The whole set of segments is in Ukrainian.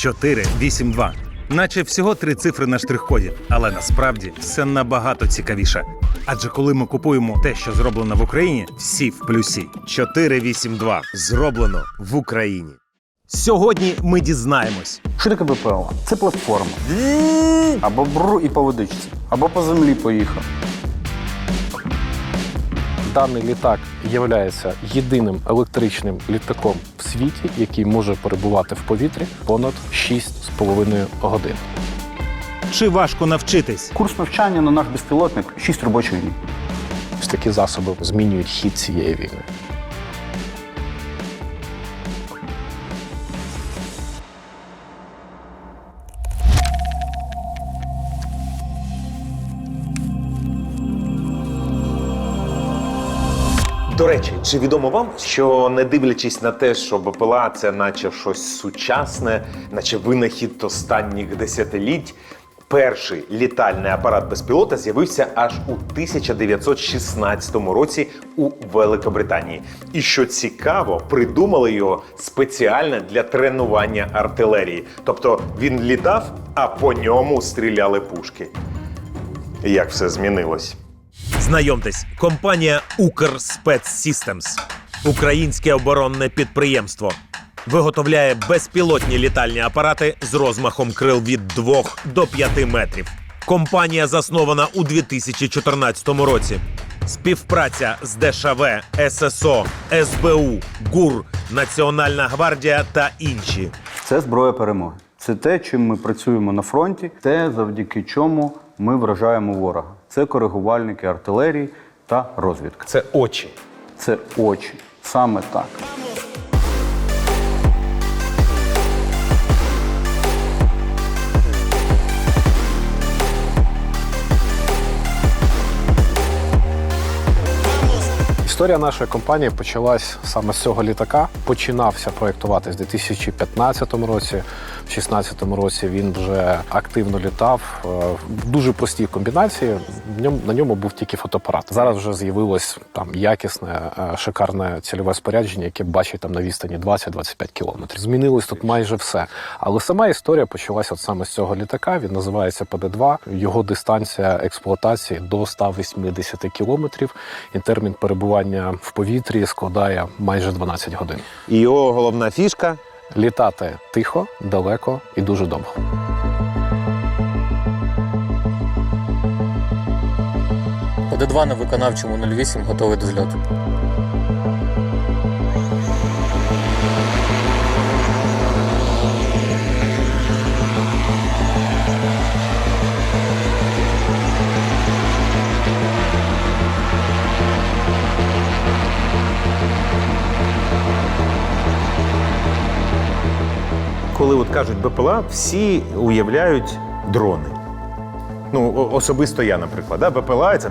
482. Наче всього три цифри на штрих-коді, але насправді все набагато цікавіше. Адже коли ми купуємо те, що зроблено в Україні, всі в плюсі. 482. Зроблено в Україні. Сьогодні ми дізнаємось, Що таке БПЛА? Це платформа. Або бру і по водичці, або по землі поїхав. Даний літак є єдиним електричним літаком в світі, який може перебувати в повітрі понад 6,5 годин. чи важко навчитись. Курс навчання на наш безпілотник 6 робочих днів. Ось такі засоби змінюють хід цієї війни. До речі, чи відомо вам, що не дивлячись на те, що БПЛА це наче щось сучасне, наче винахід останніх десятиліть, перший літальний апарат безпілота з'явився аж у 1916 році у Великобританії. І що цікаво, придумали його спеціально для тренування артилерії. Тобто він літав, а по ньому стріляли пушки. Як все змінилось? Знайомтесь, компанія Укрспецсістемс, українське оборонне підприємство. Виготовляє безпілотні літальні апарати з розмахом крил від 2 до 5 метрів. Компанія заснована у 2014 році. Співпраця з ДШВ, ССО, СБУ, ГУР, Національна гвардія та інші. Це зброя перемоги. Це те, чим ми працюємо на фронті, те, завдяки чому ми вражаємо ворога. Це коригувальники артилерії та розвідка. Це очі. Це очі. Саме так. Історія нашої компанії почалась саме з цього літака. Починався проєктувати з 2015 році. В 2016 році він вже активно літав е, в дуже простій комбінації. На ньому був тільки фотоапарат. Зараз вже з'явилось там якісне, е, шикарне цільове спорядження, яке бачить там на відстані 20-25 кілометрів. Змінилось тут майже все. Але сама історія почалася от саме з цього літака. Він називається ПД-2. Його дистанція експлуатації до 180 кілометрів. І термін перебування в повітрі складає майже 12 годин. І його головна фішка Літати тихо, далеко і дуже довго. Д2 на виконавчому 08 готовий до зльоту. Коли от кажуть БПЛА, всі уявляють дрони. Ну, особисто я, наприклад, да? БПЛА це.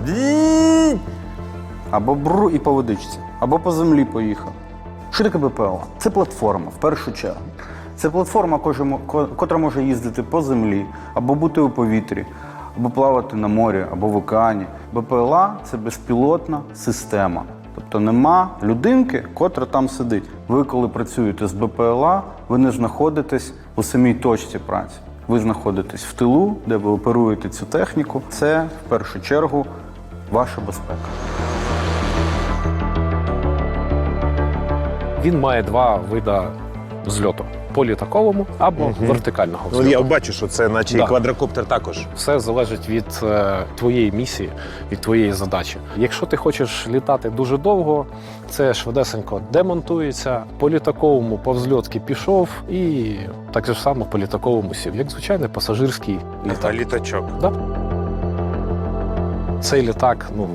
Або бру і по водичці, або по землі поїхав. Що таке БПЛА? Це платформа в першу чергу. Це платформа, котра може їздити по землі, або бути у повітрі, або плавати на морі, або в океані. БПЛА це безпілотна система. Тобто нема людинки, котра там сидить. Ви, коли працюєте з БПЛА, ви не знаходитесь у самій точці праці. Ви знаходитесь в тилу, де ви оперуєте цю техніку. Це в першу чергу ваша безпека. Він має два види зльоту: по літаковому або вертикального Ну, я бачу, що це наче Да. і квадрокоптер також. Все залежить від е, твоєї місії, від твоєї задачі. Якщо ти хочеш літати дуже довго, це швидесенько демонтується. По літаковому по взльотки пішов і так же само по літаковому сів, як звичайний пасажирський літак. літачок. Да. Цей літак, ну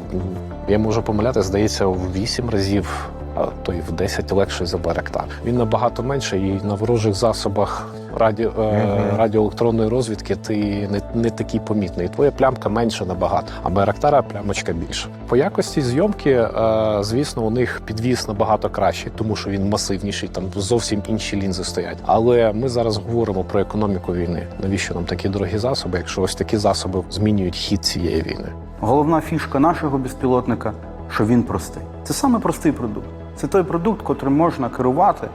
я можу помиляти, здається, в 8 разів, а то й в 10 легший за Байрактар. Він набагато менший і на ворожих засобах радіо, е, радіоелектронної розвідки ти не, не такий помітний. Твоя плямка менша набагато, а Байрактара плямочка більша. По якості зйомки, е, звісно, у них підвіз набагато кращий, тому що він масивніший, там зовсім інші лінзи стоять. Але ми зараз говоримо про економіку війни. Навіщо нам такі дорогі засоби, якщо ось такі засоби змінюють хід цієї війни? Головна фішка нашого безпілотника, що він простий. Це саме простий продукт. Це той продукт, котрим можна керувати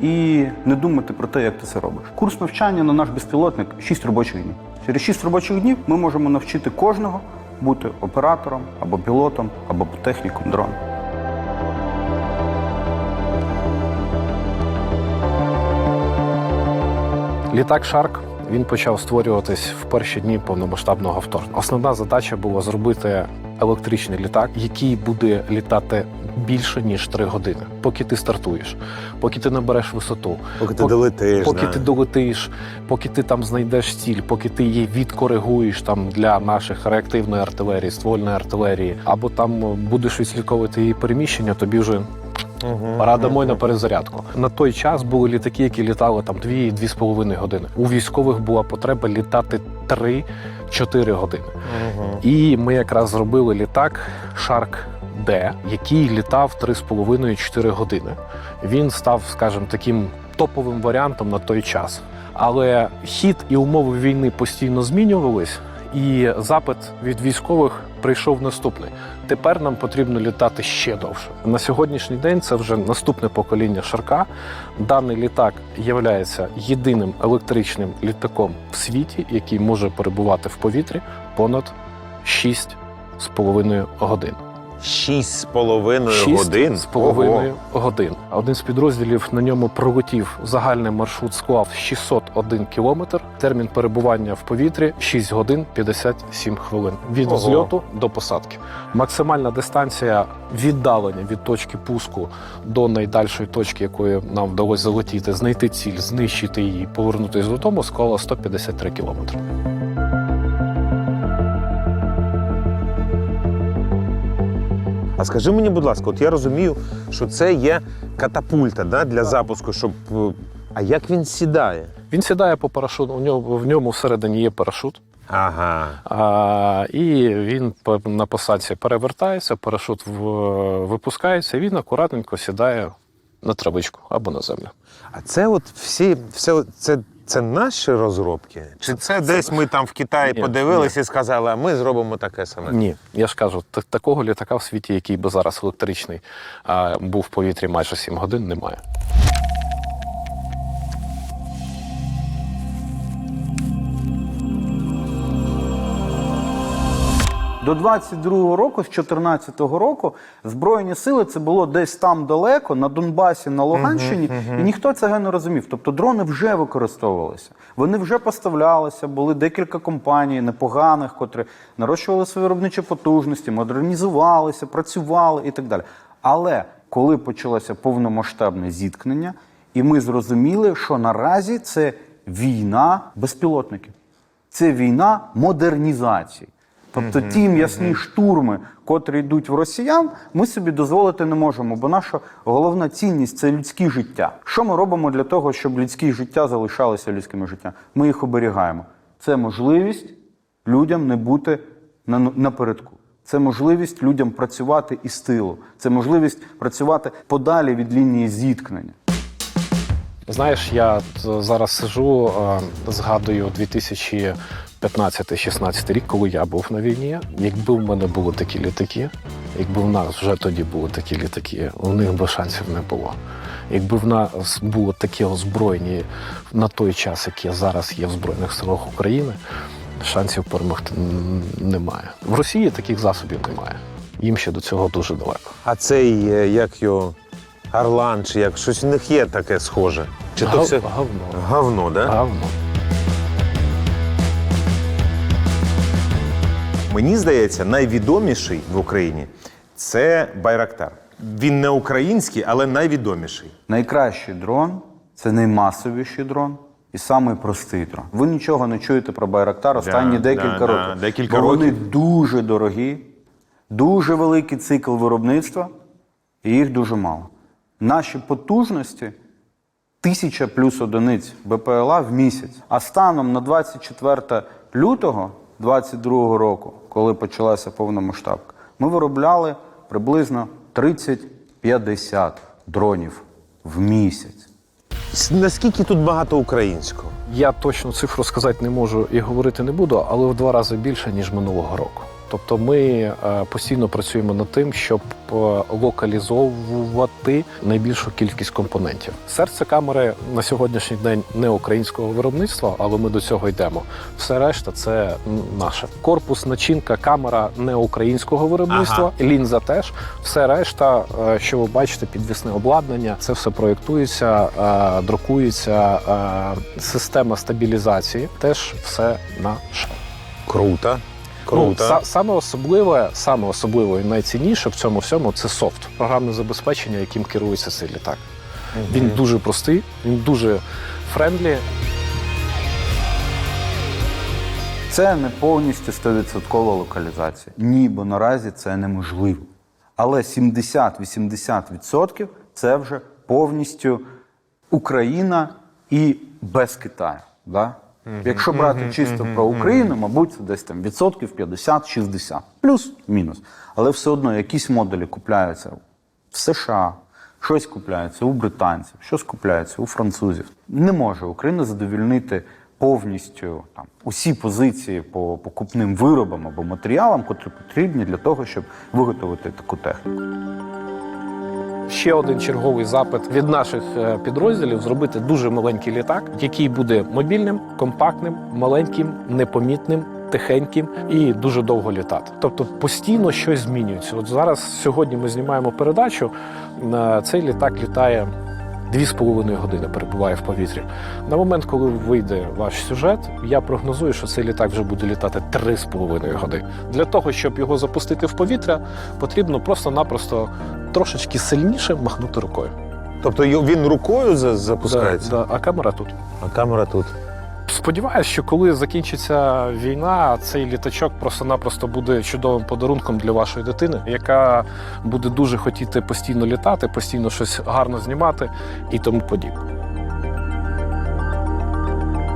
і не думати про те, як ти це робиш. Курс навчання на наш безпілотник 6 робочих днів. Через 6 робочих днів ми можемо навчити кожного бути оператором або пілотом, або техніком дрона. Літак Шарк він почав створюватись в перші дні повномасштабного вторгнення. Основна задача була зробити електричний літак, який буде літати більше ніж 3 години, поки ти стартуєш, поки ти набереш висоту, Поки ти долетиш. поки да. ти долетиш, поки ти там знайдеш ціль, поки ти її відкоригуєш там для наших реактивної артилерії, ствольної артилерії, або там е, будеш відслідковувати її переміщення, тобі вже. Пора домой на перезарядку. На той час були літаки, які літали там 2-2,5 години. У військових була потреба літати 3-4 години. І ми якраз зробили літак Shark D, який літав 3,5-4 години. Він став, скажімо, таким топовим варіантом на той час. Але хід і умови війни постійно змінювались, і запит від військових прийшов наступний. Тепер нам потрібно літати ще довше. На сьогоднішній день це вже наступне покоління Шарка. Даний літак є єдиним електричним літаком в світі, який може перебувати в повітрі понад 6,5 годин. Шість з половиною Шість годин. з половиною годин. Один з підрозділів на ньому пролетів загальний маршрут склав 601 кілометр. Термін перебування в повітрі 6 годин 57 хвилин від Ого. зльоту до посадки. Максимальна дистанція віддалення від точки пуску до найдальшої точки, якої нам вдалося залетіти, знайти ціль, знищити її, повернутися додому, склала 153 кілометри. А скажи мені, будь ласка, от я розумію, що це є катапульта да, для запуску, щоб. е, А як він сідає? Він сідає по парашуту. У нього в ньому всередині є парашут. Ага. А, і він на посадці перевертається, парашут в- випускається, і він акуратненько сідає на травичку або на землю. А це от всі, все це, це наші розробки? Чи це, десь ми там в Китаї Ні, подивилися і сказали, а ми зробимо таке саме? Ні, я ж кажу, та- такого літака в світі, який би зараз електричний, а, був в повітрі майже 7 годин, немає. До 22-го року, з 14-го року, Збройні сили це було десь там далеко, на Донбасі, на Луганщині, і ніхто цього не розумів. Тобто дрони вже використовувалися. Вони вже поставлялися, були декілька компаній непоганих, котрі нарощували свої виробничі потужності, модернізувалися, працювали і так далі. Але коли почалося повномасштабне зіткнення, і ми зрозуміли, що наразі це війна безпілотників. Це війна модернізації. Тобто ті м'ясні штурми, котрі йдуть в росіян, ми собі дозволити не можемо, бо наша головна цінність це людське життя. Що ми робимо для того, щоб людські життя залишалися людськими життям? Ми їх оберігаємо. Це можливість людям не бути напередку. Це можливість людям працювати із тилу. Це можливість працювати подалі від лінії зіткнення. Знаєш, я зараз сижу, е, згадую 2000 15-16 рік, коли я був на війні, якби в мене були такі літаки, якби в нас вже тоді були такі літаки, у них би шансів не було. Якби в нас було таке озброєння на той час, яке зараз є в Збройних силах України, шансів перемогти немає. В Росії таких засобів немає. Їм ще до цього дуже далеко. А цей е, як його Орлан, чи як щось у них є таке схоже? Чи Гав... то все Гавно. Гавно, да? Гавно. Мені здається, найвідоміший в Україні це Байрактар. Він не український, але найвідоміший. Найкращий дрон це наймасовіший дрон і самий простий дрон. Ви нічого не чуєте про Байрактар останні Да, декілька да, років. да, декілька бо вони дуже дорогі, дуже великий цикл виробництва, і їх дуже мало. Наші потужності тисяча плюс одиниць БПЛА в місяць. А станом на 24 лютого 2022 року, коли почалася повномасштабка, ми виробляли приблизно 30-50 дронів в місяць. Наскільки тут багато українського? Я точну цифру сказати не можу і говорити не буду, але в два рази більше, ніж минулого року. Тобто ми е, постійно працюємо над тим, щоб е, локалізовувати найбільшу кількість компонентів. Серце камери на сьогоднішній день не українського виробництва, але ми до цього йдемо. Все решта це наше. Корпус, начинка, камера не українського виробництва, лінза теж. Все решта, е, що ви бачите, підвісне обладнання, це все проєктується, друкується. Система стабілізації теж все наше. Круто. Ну, са- саме особливе, саме особливе і найцінніше в цьому всьому це софт, програмне забезпечення, яким керується цей літак. Він дуже простий, він дуже френдлі. Це не повністю 100% локалізація. Ні, бо наразі це неможливо. Але 70-80% це вже повністю Україна і без Китаю. Да? Якщо брати чисто про Україну, мабуть, це десь там відсотків 50-60, плюс-мінус. Але все одно якісь модулі купляються в США, щось купляється у британців, щось купляється у французів. Не може Україна задовільнити повністю там усі позиції по покупним виробам або матеріалам, котрі потрібні для того, щоб виготовити таку техніку. Ще один черговий запит від наших е, підрозділів зробити дуже маленький літак, який буде мобільним, компактним, маленьким, непомітним. Тихеньким і дуже довго літати. Тобто постійно щось змінюється. От зараз сьогодні ми знімаємо передачу. е, Цей літак літає дві з половиною години, перебуває в повітрі. На момент, коли вийде ваш сюжет, я прогнозую, що цей літак вже буде літати три з половиною години. Для того, щоб його запустити в повітря, потрібно просто-напросто трошечки сильніше махнути рукою. Тобто він рукою за- запускається, Да, да, а камера тут. а камера тут. Сподіваюсь, що коли закінчиться війна, цей літачок просто-напросто буде чудовим подарунком для вашої дитини, яка буде дуже хотіти постійно літати, постійно щось гарно знімати і тому подібне.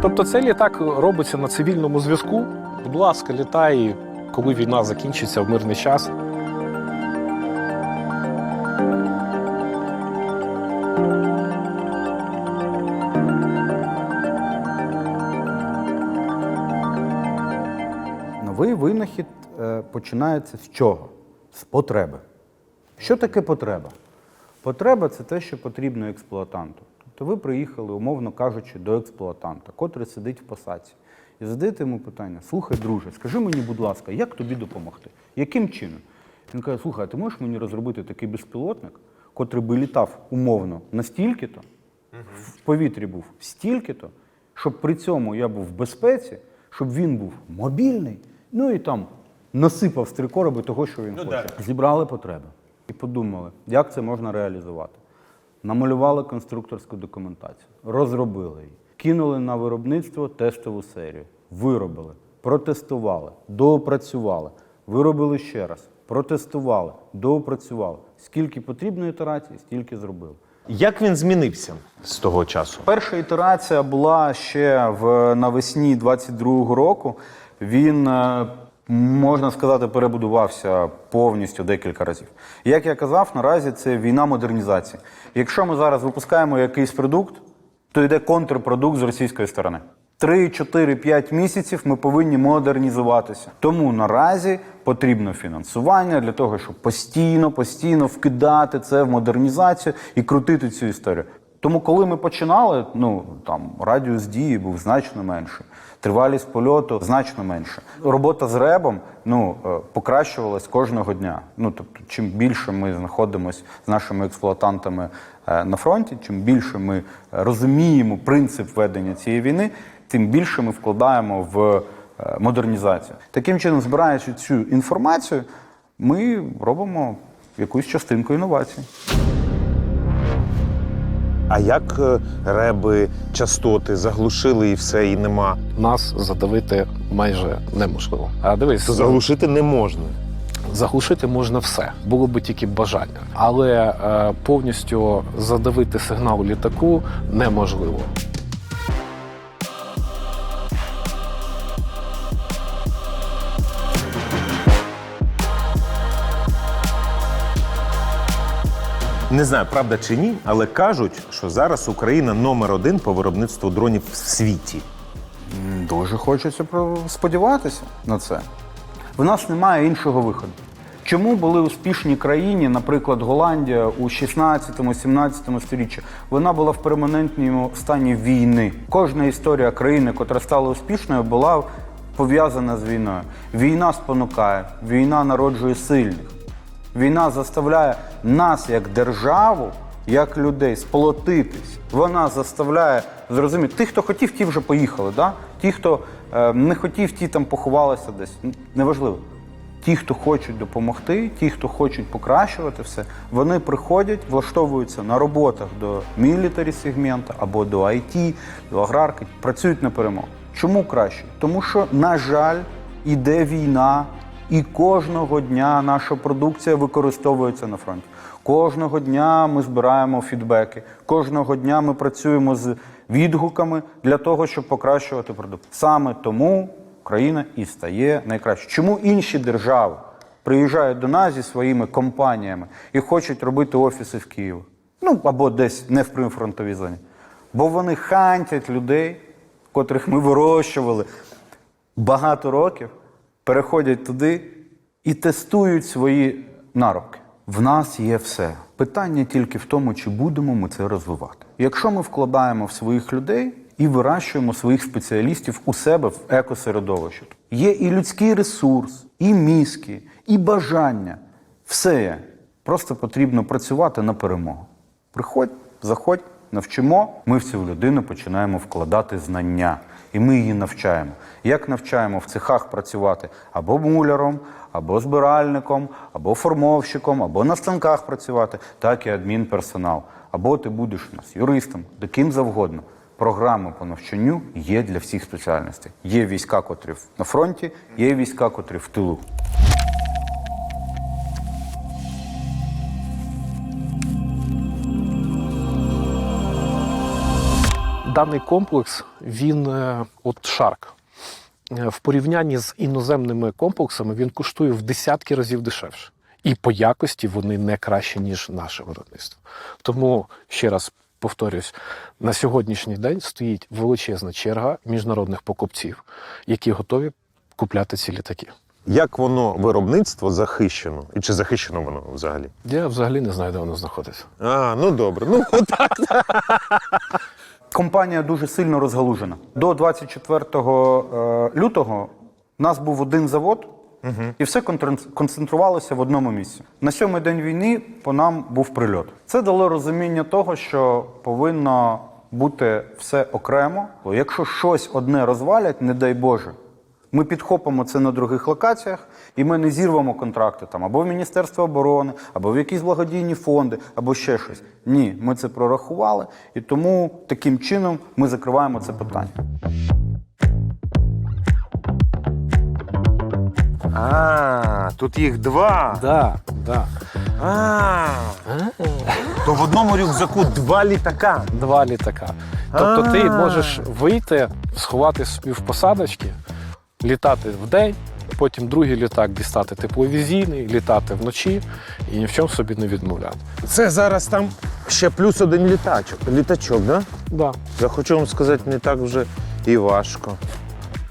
Тобто цей літак робиться на цивільному зв'язку. Будь ласка, літай, коли війна закінчиться в мирний час. Починається з чого? З потреби. Що таке потреба? Потреба це те, що потрібно експлуатанту. Тобто ви приїхали, умовно кажучи, до експлуатанта, котрий сидить в посадці, і задаєте йому питання: слухай, друже, скажи мені, будь ласка, як тобі допомогти? Яким чином? Він каже: слухай, а ти можеш мені розробити такий безпілотник, котрий би літав умовно настільки-то, в повітрі був стільки-то, щоб при цьому я був в безпеці, щоб він був мобільний, ну і там насипав з три короби того, що він хоче. Зібрали потреби і подумали, як це можна реалізувати. Намалювали конструкторську документацію, розробили її, кинули на виробництво тестову серію, виробили, протестували, доопрацювали, виробили ще раз, протестували, доопрацювали. Скільки потрібно ітерацій, стільки зробили. Як він змінився з того часу? Перша ітерація була ще в навесні 22-го року. Він, е, можна сказати, перебудувався повністю декілька разів. Як я казав, наразі це війна модернізації. Якщо ми зараз випускаємо якийсь продукт, то йде контрпродукт з російської сторони. 3, 4, 5 місяців ми повинні модернізуватися. Тому наразі потрібно фінансування для того, щоб постійно, постійно вкидати це в модернізацію і крутити цю історію. Тому, коли ми починали, ну там радіус дії був значно менший, тривалість польоту значно менша. Робота з ребом ну е, покращувалась кожного дня. Ну тобто, чим більше ми знаходимося з нашими експлуатантами е, на фронті, чим більше ми розуміємо принцип ведення цієї війни, тим більше ми вкладаємо в е, модернізацію. Таким чином, збираючи цю інформацію, ми робимо якусь частинку інновацій. А як е, реби, частоти заглушили і все, і нема? Нас задавити майже неможливо. А дивись, То заглушити не можна. Заглушити можна все, було би тільки бажання, але е, повністю задавити сигнал літаку неможливо. Не знаю, правда чи ні, але кажуть, що зараз Україна номер один по виробництву дронів в світі. Дуже хочеться сподіватися на це. В нас немає іншого виходу. Чому були успішні країни, наприклад, Голландія у 16-17 сторіччі? Вона була в перманентному стані війни. Кожна історія країни, котра стала успішною, була пов'язана з війною. Війна спонукає, війна народжує сильних. Війна заставляє нас, як державу, як людей, сплотитись. Вона заставляє зрозуміти, тих, хто хотів, ті вже поїхали. Да? Ті, хто е, не хотів, ті там поховалися десь. Неважливо. Ті, хто хочуть допомогти, ті, хто хочуть покращувати все, вони приходять, влаштовуються на роботах до мілітарі сегмента або до IT, до аграрки, працюють на перемогу. Чому краще? Тому що, на жаль, іде війна, і кожного дня наша продукція використовується на фронті. Кожного дня ми збираємо фідбеки, кожного дня ми працюємо з відгуками для того, щоб покращувати продукт. Саме тому Україна і стає найкраще. Чому інші держави приїжджають до нас зі своїми компаніями і хочуть робити офіси в Києві? Ну або десь не в прифронтовій зоні. Бо вони хантять людей, котрих ми вирощували багато років, переходять туди і тестують свої наробки. В нас є все. Питання тільки в тому, чи будемо ми це розвивати. Якщо ми вкладаємо в своїх людей і вирощуємо своїх спеціалістів у себе в екосередовищі, є і людський ресурс, і мізки, і бажання. Все є. Просто потрібно працювати на перемогу. Приходь, заходь, навчимо. Ми в цю людину починаємо вкладати знання, і ми її навчаємо. Як навчаємо в цехах працювати або муляром, або збиральником, або формовщиком, або на станках працювати, так і адмінперсонал. Або ти будеш у нас юристом, до ким завгодно. Програми по навчанню є для всіх спеціальностей. Є війська, котрі на фронті, є війська, котрі в тилу. Даний комплекс, він е, от Шарк. е, В порівнянні з іноземними комплексами він коштує в десятки разів дешевше. І по якості вони не краще, ніж наше виробництво. Тому ще раз повторюсь: на сьогоднішній день стоїть величезна черга міжнародних покупців, які готові купляти ці літаки. Як воно виробництво захищено? І чи захищено воно взагалі? Я взагалі не знаю, де воно знаходиться. А, ну добре. Ну отак. Компанія дуже сильно розгалужена. До 24 е, лютого у нас був один завод, і все концентрувалося в одному місці. На сьомий день війни по нам був прильот. Це дало розуміння того, що повинно бути все окремо. Якщо щось одне розвалять, не дай Боже. Ми підхопимо це на других локаціях, і ми не зірвемо контракти там або в Міністерство оборони, або в якісь благодійні фонди, або ще щось. Ні, ми це прорахували, і тому таким чином ми закриваємо це питання. А, тут їх два. Да, да. А, то в одному рюкзаку два літака. Два літака. Тобто ти можеш вийти, сховати собі в посадочки, літати вдень, потім другий літак дістати тепловізійний, літати вночі і ні в чому собі не відмовляти. Це зараз там ще плюс один літачок. Літачок, да? Да. Я хочу вам сказати, не так вже і важко.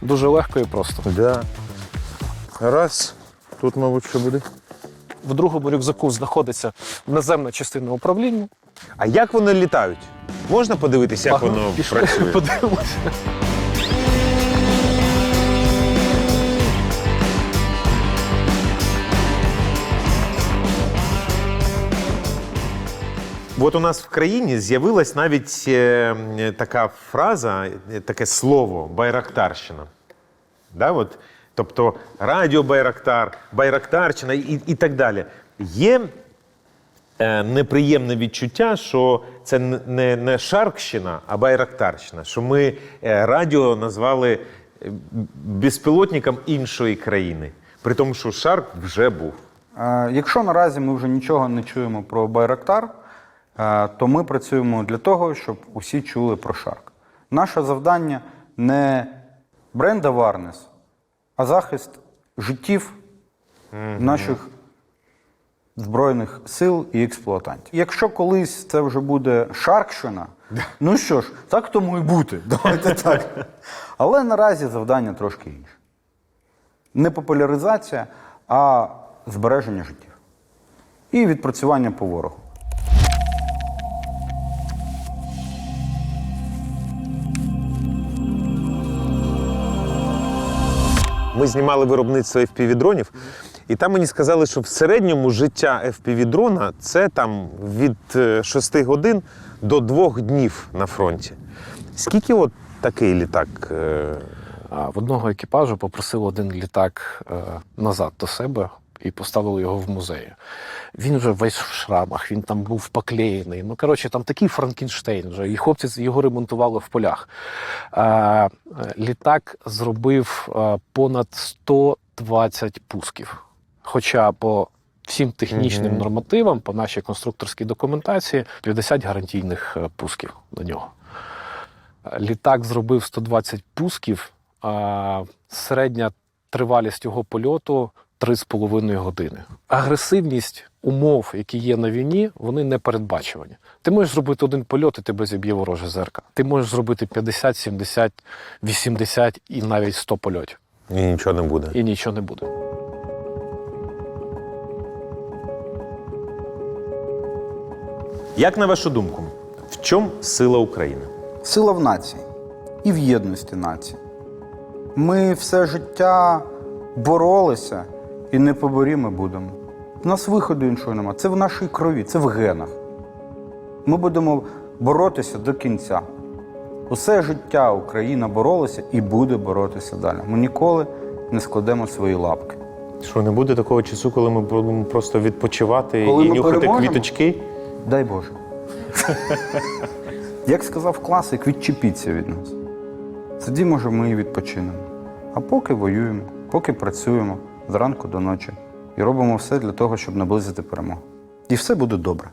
Дуже легко і просто. Да. Раз. Тут, мабуть, що буде. В другому рюкзаку знаходиться наземна частина управління. А як вони літають? Можна подивитися, як Ага, воно пішли, працює? Подивимося. От у нас в країні з'явилась навіть е, е, така фраза, е, таке слово байрактарщина. Да, от, тобто радіо Байрактар, Байрактарщина і, і так далі. Є е, неприємне відчуття, що це не, не Шаркщина, а Байрактарщина. Що ми е, радіо назвали е, безпілотником іншої країни. При тому, що Шарк вже був. Е, Якщо наразі ми вже нічого не чуємо про Байрактар, то ми працюємо для того, щоб усі чули про Шарк. Наше завдання не бренд awareness, а захист життів наших Збройних сил і експлуатантів. Якщо колись це вже буде Шаркщина, ну що ж, так тому і бути. Давайте так. Але наразі завдання трошки інше. Не популяризація, а збереження життів. І відпрацювання по ворогу. Ми знімали виробництво FPV-дронів, і там мені сказали, що в середньому життя FPV-дрона це там від 6 годин до 2 днів на фронті. Скільки от такий літак? е, В одного екіпажу попросив один літак е, назад до себе і поставили його в музеї. Він вже весь в шрамах, він там був поклеєний. Ну, коротше, там такий Франкенштейн вже, і хлопці його ремонтували в полях. Е, е, літак зробив е, понад 120 пусків. Хоча по всім технічним Мгм. нормативам, по нашій конструкторській документації, 50 гарантійних е, пусків до нього. Літак зробив 120 пусків, а середня тривалість його польоту 3,5 години. Агресивність умов, які є на війні, вони не передбачувані. Ти можеш зробити один польот, і тебе зіб'є вороже зерка. Ти можеш зробити 50, 70, 80 і навіть 100 польотів, І нічого не буде. і нічого не буде. Як на вашу думку, в чому сила України? Сила в нації і в єдності нації. Ми все життя боролися і не поборіми будемо. У нас виходу іншого нема. Це в нашій крові, це в генах. Ми будемо боротися до кінця. Усе життя Україна боролася і буде боротися далі. Ми ніколи не складемо свої лапки. Що не буде такого часу, коли ми будемо просто відпочивати Коли і нюхати переможемо? квіточки? Дай Боже. Як сказав класик, відчепіться від нас. Тоді, може, ми і відпочинемо. А поки воюємо, поки працюємо зранку до ночі і робимо все для того, щоб наблизити перемогу. І все буде добре.